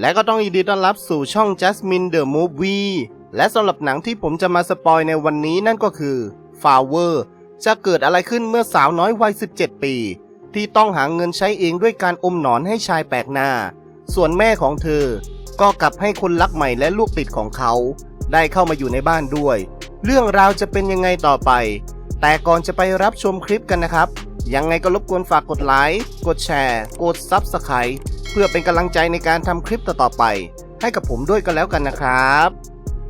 และก็ต้องยินดีต้อนรับสู่ช่อง Jasmine the Movie และสำหรับหนังที่ผมจะมาสปอยในวันนี้นั่นก็คือ Flower จะเกิดอะไรขึ้นเมื่อสาวน้อยวัย 17 ปี ที่ต้องหาเงินใช้เองด้วยการอมหนอนให้ชายแปลกหน้า ส่วนแม่ของเธอ ก็กลับให้คนรักใหม่และลูกติดของเขา ได้เข้ามาอยู่ในบ้านด้วย เรื่องราวจะเป็นยังไงต่อไป แต่ก่อนจะไปรับชมคลิปกันนะครับ ยังไงก็รบกวนฝากกดไลค์ กดแชร์ กด Subscribe เพื่อเป็นกำลังใจในการทำคลิปต่อๆไป ให้กับผมด้วยกันแล้วกันนะครับ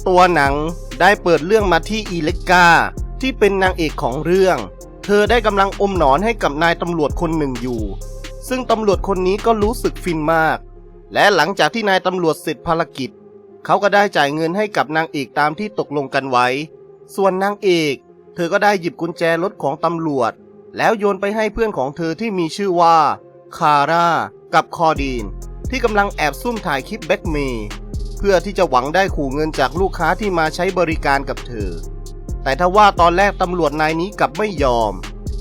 ตัวหนังได้เปิดเรื่องมาที่อีเล็กกาที่เป็นนางเอกของเรื่อง เธอได้กำลังอมหนอนให้กับนายตำรวจคนหนึ่งอยู่ ซึ่งตำรวจคนนี้ก็รู้สึกฟินมาก และหลังจากที่นายตำรวจเสร็จภารกิจ เขาก็ได้จ่ายเงินให้กับนางเอกตามที่ตกลงกันไว้ ส่วนนางเอก เธอก็ได้หยิบกุญแจรถของตำรวจ แล้วโยนไปให้เพื่อนของเธอที่มีชื่อว่าคาร่ากับคอดีน ที่กำลังแอบซุ่มถ่ายคลิปแบ็กเมย์เพื่อที่จะหวังได้ขู่เงินจากลูกค้าที่มาใช้บริการกับเธอ แต่ถ้าว่าตอนแรกตำรวจนายนี้กลับไม่ยอม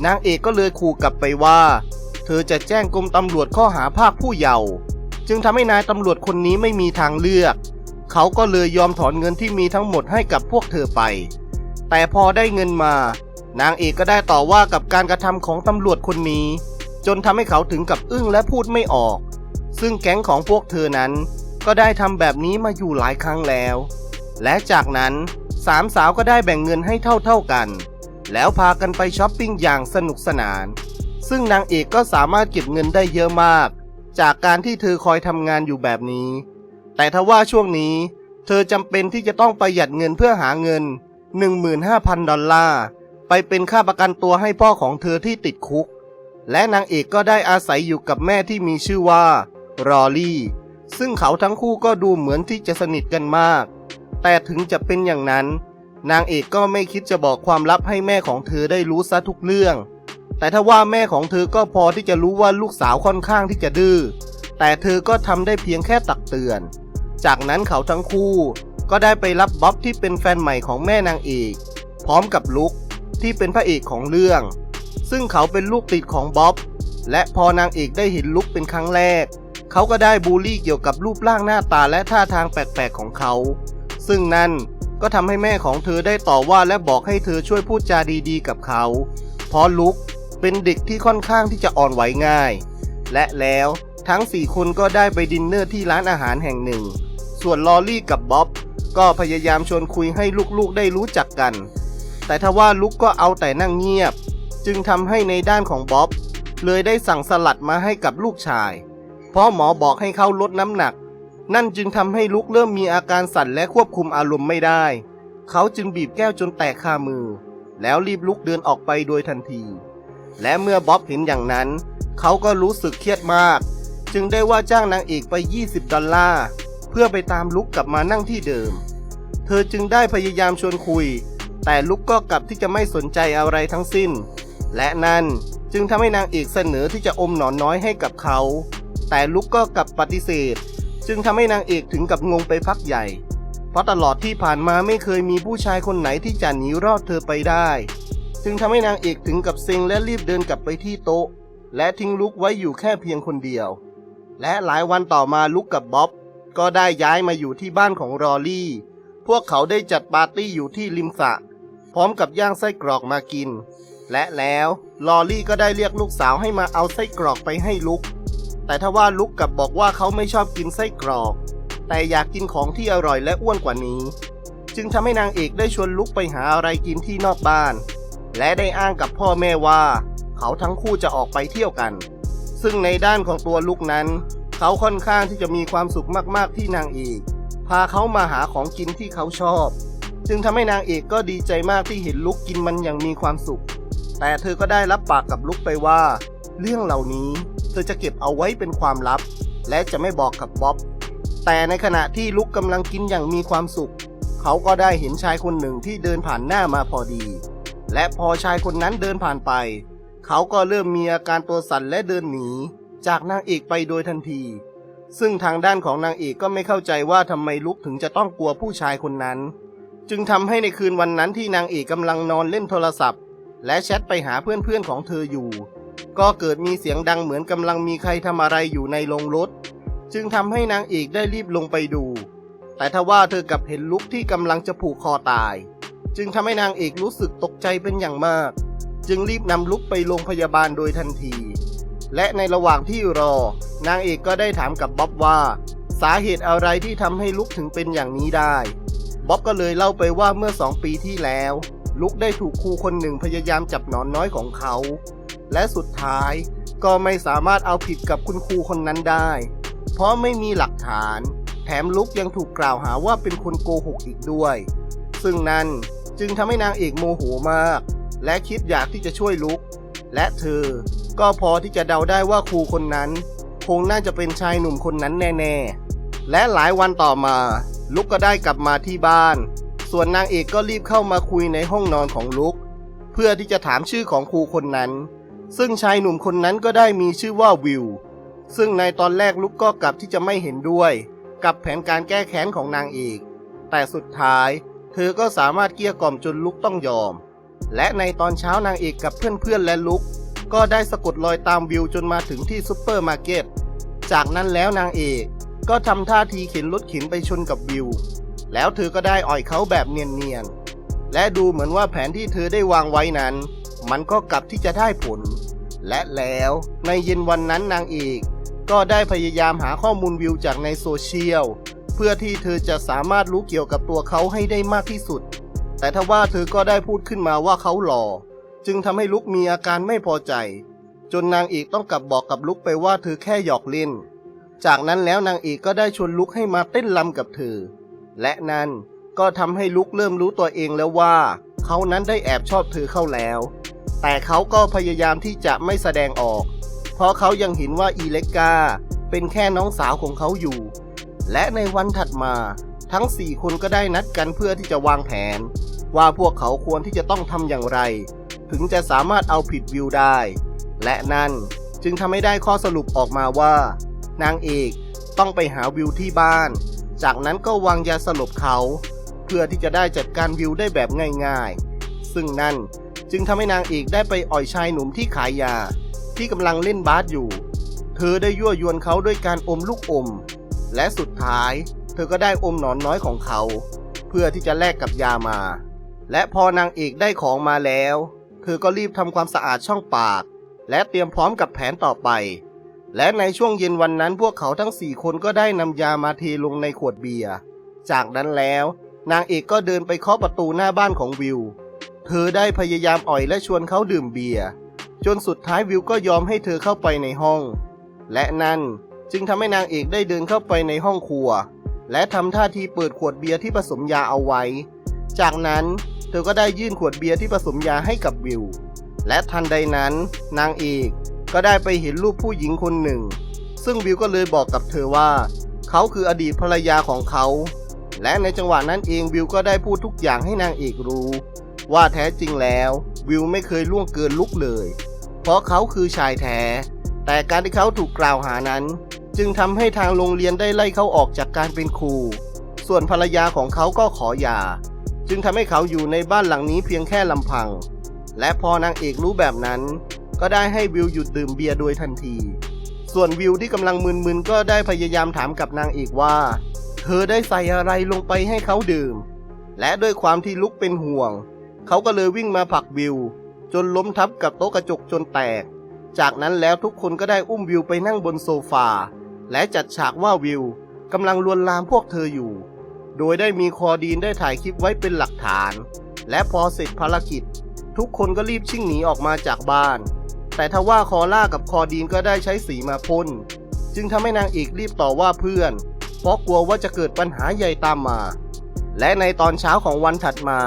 นางเอกก็เลยขู่กลับไปว่า เธอจะแจ้งกรมตำรวจข้อหาภาคผู้เยาว์จึงทำให้นายตำรวจคนนี้ไม่มีทางเลือก เขาก็เลยยอมถอนเงินที่มีทั้งหมดให้กับพวกเธอไป แต่พอได้เงินมา นางเอกก็ได้ต่อว่ากับการกระทำของตำรวจคนนี้ จนทำให้เขาถึงกับอึ้งและพูดไม่ออก ซึ่งแก๊งของพวกเธอนั้น ก็ได้ทำแบบนี้มาอยู่หลายครั้งแล้ว และจากนั้นสามสาวก็ได้แบ่งเงินให้เท่าๆกัน แล้วพากันไปช้อปปิ้งอย่างสนุกสนาน ซึ่งนางเอกก็สามารถเก็บเงินได้เยอะมาก จากการที่เธอคอยทำงานอยู่แบบนี้ แต่ทว่าช่วงนี้ เธอจำเป็นที่จะต้องประหยัดเงินเพื่อหาเงิน 15,000 ดอลลาร์ ไปเป็นค่าประกันตัวให้พ่อของเธอที่ติดคุก และนางเอกก็ได้อาศัยอยู่กับแม่ที่มีชื่อว่า รอลี่ ซึ่งเขาทั้งคู่ก็ดูเหมือนที่จะสนิทกันมาก แต่ถึงจะเป็นอย่างนั้น นางเอกก็ไม่คิดจะบอกความลับให้แม่ของเธอได้รู้ซะทุกเรื่อง แต่ถ้าว่าแม่ของเธอก็พอที่จะรู้ว่าลูกสาวค่อนข้างที่จะดื้อ แต่เธอก็ทำได้เพียงแค่ตักเตือน จากนั้นเขาทั้งคู่ ก็ได้ไปรับบ๊อบที่เป็นแฟนใหม่ของแม่นางเอก พร้อมกับลุก ที่เป็นพระเอกของเรื่อง ซึ่งเขาเป็นลูกติดของบ๊อบ และพอนางเอกได้เห็นลุกเป็นครั้งแรก เขาก็ได้บูลลี่เกี่ยวกับรูปร่างหน้าตาและท่าทางแปลกๆของเขา ซึ่งนั่นก็ทำให้แม่ของเธอได้ต่อว่าและบอกให้เธอช่วยพูดจาดีๆ กับเขา เพราะลุกเป็นเด็กที่ค่อนข้างที่จะอ่อนไหวง่าย และแล้วทั้งสี่คนก็ได้ไปดินเนอร์ที่ร้านอาหารแห่งหนึ่ง ส่วนลอรี่กับบ๊อบก็พยายามชวนคุยให้ลูกๆได้รู้จักกัน แต่ทว่าลุกก็เอาแต่นั่งเงียบ จึงทำให้ในด้านของบ๊อบ เลยได้สั่งสลัดมาให้กับลูกชาย เพราะหมอบอกให้เขาลดน้ำหนัก นั่นจึงทำให้ลุกเริ่มมีอาการสั่นและควบคุมอารมณ์ไม่ได้ เขาจึงบีบแก้วจนแตกคามือ แล้วรีบลุกเดินออกไปโดยทันที และเมื่อบ๊อบเห็นอย่างนั้น เขาก็รู้สึกเครียดมาก จึงได้ว่าจ้างนางเอกไป 20 ดอลลาร์เพื่อไปตามลุกกลับมานั่งที่เดิม เธอจึงได้พยายามชวนคุย แต่ลุกก็กลับที่จะไม่สนใจอะไรทั้งสิ้น และนั่นจึงทำให้นางเอกเสนอที่จะอมหนอนน้อยให้กับเขา แต่ลุกก็กลับปฏิเสธ จึงทำให้นางเอกถึงกับงงไปพักใหญ่ เพราะตลอดที่ผ่านมาไม่เคยมีผู้ชายคนไหนที่จะหนีรอดเธอไปได้ จึงทำให้นางเอกถึงกับเซ็งและรีบเดินกลับไปที่โต๊ะ และทิ้งลุกไว้อยู่แค่เพียงคนเดียว และหลายวันต่อมาลุกกับบ๊อบก็ได้ย้ายมาอยู่ที่บ้านของรอลี่ พวกเขาได้จัดปาร์ตี้อยู่ที่ริมสระ พร้อมกับย่างไส้กรอกมากิน และแล้วลอรี่ก็ได้เรียกลูกสาวให้มาเอาไส้กรอกไปให้ลุก แต่ถ้าว่าลุกกับบอกว่าเขาไม่ชอบกินไส้กรอก แต่อยากกินของที่อร่อยและอ้วนกว่านี้ จึงทำให้นางเอกได้ชวนลุกไปหาอะไรกินที่นอกบ้าน และได้อ้างกับพ่อแม่ว่า เขาทั้งคู่จะออกไปเที่ยวกัน ซึ่งในด้านของตัวลุกนั้น เขาค่อนข้างที่จะมีความสุขมากๆที่นางเอกพาเขามาหาของกินที่เขาชอบ จึงทำให้นางเอกก็ดีใจมากที่เห็นลุกกินมันอย่างมีความสุข แต่เธอก็ได้รับปากกับลุกไปว่า เรื่องเหล่านี้เธอจะเก็บเอาไว้เป็นความลับ และจะไม่บอกกับบ๊อบ แต่ในขณะที่ลุกกำลังกินอย่างมีความสุข เขาก็ได้เห็นชายคนหนึ่งที่เดินผ่านหน้ามาพอดี และพอชายคนนั้นเดินผ่านไป เขาก็เริ่มมีอาการตัวสั่นและเดินหนี จากนางเอกไปโดยทันที ซึ่งทางด้านของนางเอกก็ไม่เข้าใจว่าทำไมลุกถึงจะต้องกลัวผู้ชายคนนั้น จึงทำให้ในคืนวันนั้นที่นางเอกกำลังนอนเล่นโทรศัพท์ และแชทไปหาเพื่อนๆของเธออยู่ ก็เกิดมีเสียงดังเหมือนกำลังมีใครทำอะไรอยู่ในโรงรถ จึงทำให้นางเอกได้รีบลงไปดู แต่ทว่าเธอกับเห็นลุกที่กำลังจะผูกคอตาย จึงทำให้นางเอกรู้สึกตกใจเป็นอย่างมาก จึงรีบนำลุกไปโรงพยาบาลโดยทันที และในระหว่างที่รอ นางเอกก็ได้ถามกับบ๊อบว่า สาเหตุอะไรที่ทำให้ลุกถึงเป็นอย่างนี้ได้ บ๊อบก็เลยเล่าไปว่าเมื่อสองปีที่แล้ว ลุกได้ถูกครูคนหนึ่งพยายามจับหนอนน้อยของเขา และสุดท้ายก็ไม่สามารถเอาผิดกับคุณครูคนนั้นได้ เพราะไม่มีหลักฐาน แถมลุกยังถูกกล่าวหาว่าเป็นคนโกหกอีกด้วย ซึ่งนั่นจึงทำให้นางเอกโมโหมาก และคิดอยากที่จะช่วยลุก และเธอ ก็พอที่จะเดาได้ว่าครูคนนั้น คงน่าจะเป็นชายหนุ่มคนนั้นแน่ ๆ และหลายวันต่อมา ลุกก็ได้กลับมาที่บ้าน ส่วนนางเอกก็รีบเข้ามาคุยในห้องนอนของลุก เพื่อที่จะถามชื่อของครูคนนั้น ซึ่งชายหนุ่มคนนั้นก็ได้มีชื่อว่าวิว ซึ่งในตอนแรกลุกก็กลับที่จะไม่เห็นด้วย กับแผนการแก้แค้นของนางเอก แต่สุดท้าย เธอก็สามารถเกลี้ยกล่อมจนลุกต้องยอม และในตอนเช้านางเอกกับเพื่อนๆและลุก ก็ได้สะกดรอยตามวิวจนมาถึงที่ซุปเปอร์มาร์เก็ต จากนั้นแล้วนางเอก ก็ทำท่าทีเข็นรถเข็นไปชนกับวิว แล้วเธอก็ได้อ่อยเขาแบบเนียนๆ และดูเหมือนว่าแผนที่เธอได้วางไว้นั้น มันก็กลับที่จะได้ผล และแล้วในเย็นวันนั้นนางเอกก็ได้พยายามหาข้อมูลวิวจากในโซเชียล เพื่อที่เธอจะสามารถรู้เกี่ยวกับตัวเขาให้ได้มากที่สุด แต่ทว่าเธอก็ได้พูดขึ้นมาว่าเขาหล่อ จึงทำให้ลุกมีอาการไม่พอใจ จนนางเอกต้องกลับบอกกับลุกไปว่าเธอแค่หยอกเล่น จากนั้นแล้วนางเอกก็ได้ชวนลุกให้มาเต้นรำกับเธอ และนั่นก็ทำให้ลุกเริ่มรู้ตัวเองแล้วว่า เขานั้นได้แอบชอบเธอเข้าแล้ว แต่เขาก็พยายามที่จะไม่แสดงออก เพราะเขายังเห็นว่าอีเล็กกาเป็นแค่น้องสาวของเขาอยู่ และในวันถัดมาทั้งสี่คนก็ได้นัดกันเพื่อที่จะวางแผน ว่าพวกเขาควรที่จะต้องทำอย่างไร ถึงจะสามารถเอาผิดวิวได้ และนั่นจึงทำให้ได้ข้อสรุปออกมาว่า นางเอกต้องไปหาวิวที่บ้าน จากนั้นก็วางยาสลบเขา เพื่อที่จะได้จัดการวิวได้แบบง่ายๆ ซึ่งนั่นจึงทำให้นางเอกได้ไปอ่อยชายหนุ่มที่ขายยา ที่กำลังเล่นบาสอยู่ เธอได้ยั่วยวนเขาด้วยการอมลูกอม และสุดท้าย เธอก็ได้อมหนอนน้อยของเขา เพื่อที่จะแลกกับยามา และพอนางเอกได้ของมาแล้ว เธอก็รีบทำความสะอาดช่องปาก และเตรียมพร้อมกับแผนต่อไป และในช่วงเย็นวันนั้นพวกเขาทั้งสี่คนก็ได้นำยามาเทลงในขวดเบียร์ จากนั้นแล้ว นางเอกก็เดินไปเคาะประตูหน้าบ้านของวิว เธอได้พยายามอ่อยและชวนเขาดื่มเบียร์ จนสุดท้ายวิวก็ยอมให้เธอเข้าไปในห้อง และนั่นจึงทำให้นางเอกได้เดินเข้าไปในห้องครัว และทำท่าทีเปิดขวดเบียร์ที่ผสมยาเอาไว้ จากนั้นเธอก็ได้ยื่นขวดเบียร์ที่ผสมยาให้กับวิว และทันใดนั้น นางเอก ก็ได้ไปเห็นรูปผู้หญิงคนหนึ่ง ซึ่งวิวก็เลยบอกกับเธอว่า เขาคืออดีตภรรยาของเขา และในจังหวะนั้นเองวิวก็ได้พูดทุกอย่างให้นางเอกรู้ ว่าแท้จริงแล้ววิวไม่เคยล่วงเกินลุกเลย เพราะเขาคือชายแท้ แต่การที่เขาถูกกล่าวหานั้น จึงทำให้ทางโรงเรียนได้ไล่เขาออกจากการเป็นครู ส่วนภรรยาของเขาก็ขอหย่าจึงทำให้เขาอยู่ในบ้านหลังนี้เพียงแค่ลำพัง และพอนางเอกรู้แบบนั้น ก็ได้ให้วิวหยุดดื่มเบียร์โดยทันที ส่วนวิวที่กำลังมึนๆก็ได้พยายามถามกับนางเอกว่า เธอได้ใส่อะไรลงไปให้เขาดื่ม และด้วยความที่ลุกเป็นห่วง เขาก็เลยวิ่งมาผลักวิว จนล้มทับกับโต๊ะกระจกจนแตก จากนั้นแล้วทุกคนก็ได้อุ้มวิวไปนั่งบนโซฟา และจัดฉากว่าวิวกำลังลวนลามพวกเธออยู่ โดยได้มีคอดีนได้ถ่ายคลิปไว้เป็นหลักฐาน และพอเสร็จภารกิจ ทุกคนก็รีบชิ่งหนีออกมาจากบ้าน แต่ทว่าคอล่ากับคอดีนก็ได้ใช้สีมาพ่นจึงทำให้นางเอกรีบต่อว่าเพื่อน เพราะกลัวว่าจะเกิดปัญหาใหญ่ตามมา และในตอนเช้าของวันถัดมา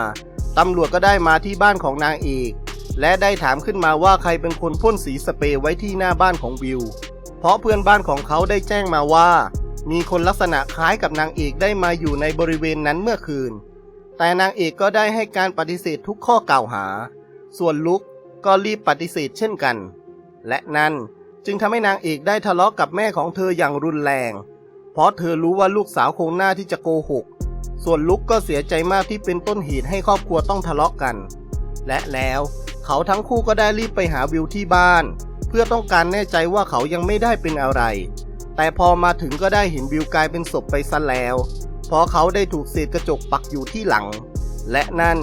ตำรวจก็ได้มาที่บ้านของนางเอก และได้ถามขึ้นมาว่าใครเป็นคนพ่นสีสเปรย์ไว้ที่หน้าบ้านของวิว เพราะเพื่อนบ้านของเขาได้แจ้งมาว่า มีคนลักษณะคล้ายกับนางเอกได้มาอยู่ในบริเวณนั้นเมื่อคืน แต่นางเอกก็ได้ให้การปฏิเสธทุกข้อกล่าวหา ส่วนลุก ก็รีบปฏิเสธเช่นกัน และนั่นจึงทำให้นางเอกได้ทะเลาะกับแม่ของเธออย่างรุนแรง เพราะเธอรู้ว่าลูกสาวคงหน้าที่จะโกหก ส่วนลุกก็เสียใจมากที่เป็นต้นเหตุให้ครอบครัวต้องทะเลาะกัน และแล้วเขาทั้งคู่ก็ได้รีบไปหาวิวที่บ้าน เพื่อต้องการแน่ใจว่าเขายังไม่ได้เป็นอะไร แต่พอมาถึงก็ได้เห็นวิวกลายเป็นศพไปซะแล้ว เพราะเขาได้ถูกเศษกระจกปักอยู่ที่หลัง และนั่น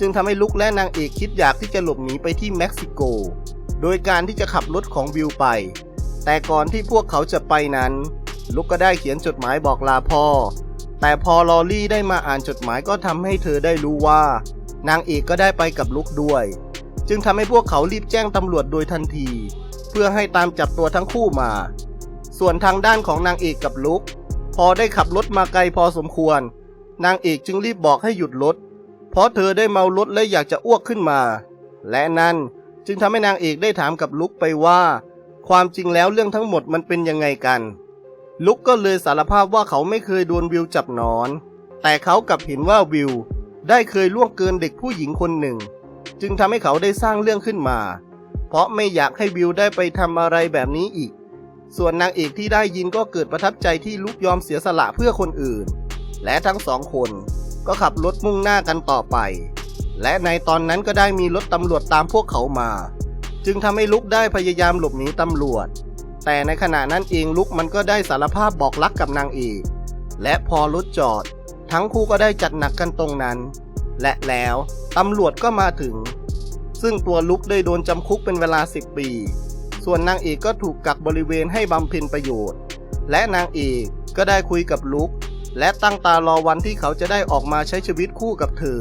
จึงทำให้ลุกและนางเอกคิดอยากที่จะหลบหนีไปที่เม็กซิโก โดยการที่จะขับรถของวิวไป แต่ก่อนที่พวกเขาจะไปนั้น ลุกก็ได้เขียนจดหมายบอกลาพ่อ แต่พอลอรี่ได้มาอ่านจดหมายก็ทำให้เธอได้รู้ว่า นางเอกก็ได้ไปกับลุกด้วย จึงทำให้พวกเขารีบแจ้งตำรวจโดยทันที เพื่อให้ตามจับตัวทั้งคู่มา ส่วนทางด้านของนางเอกกับลุก พอได้ขับรถมาไกลพอสมควร นางเอกจึงรีบบอกให้หยุดรถ เพราะเธอได้เมารถและอยากจะอ้วกขึ้นมา และนั่นจึงทำให้นางเอกได้ถามกับลุกไปว่า ความจริงแล้วเรื่องทั้งหมดมันเป็นยังไงกัน ลุกก็เลยสารภาพว่าเขาไม่เคยโดนวิวจับนอน แต่เขากลับเห็นว่าวิว ได้เคยล่วงเกินเด็กผู้หญิงคนหนึ่ง จึงทำให้เขาได้สร้างเรื่องขึ้นมา เพราะไม่อยากให้วิวได้ไปทำอะไรแบบนี้อีก ส่วนนางเอกที่ได้ยินก็เกิดประทับใจที่ลุกยอมเสียสละเพื่อคนอื่น และทั้งสองคน ก็ขับรถมุ่งหน้ากันต่อไป และในตอนนั้นก็ได้มีรถตำรวจตามพวกเขามา จึงทำให้ลุกได้พยายามหลบหนีตำรวจ แต่ในขณะนั้นเองลุกมันก็ได้สารภาพบอกรักกับนางเอกและพอรถจอด ทั้งคู่ก็ได้จัดหนักกันตรงนั้น และแล้วตำรวจก็มาถึง ซึ่งตัวลุกได้โดนจำคุกเป็นเวลา 10 ปี ส่วนนางเอกก็ถูกกักบริเวณให้บำเพ็ญประโยชน์ และนางเอกก็ได้คุยกับลุก และตั้งตารอวันที่เขาจะได้ออกมาใช้ชีวิตคู่กับเธอ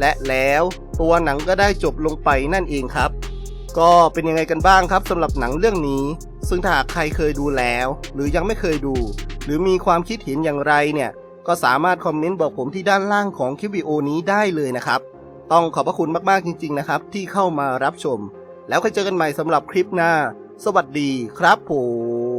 และแล้วตัวหนังก็ได้จบลงไปนั่นเองครับ ก็เป็นยังไงกันบ้างครับสำหรับหนังเรื่องนี้ ซึ่งถ้าใครเคยดูแล้ว หรือยังไม่เคยดู หรือมีความคิดเห็นอย่างไรเนี่ย ก็สามารถคอมเมนต์บอกผมที่ด้านล่างของคลิปวิดีโอนี้ได้เลยนะครับ ต้องขอบพระคุณมากๆจริง ๆ นะครับ ที่เข้ามารับชม แล้วค่อยเจอกันใหม่สำหรับคลิปหน้า สวัสดีครับผม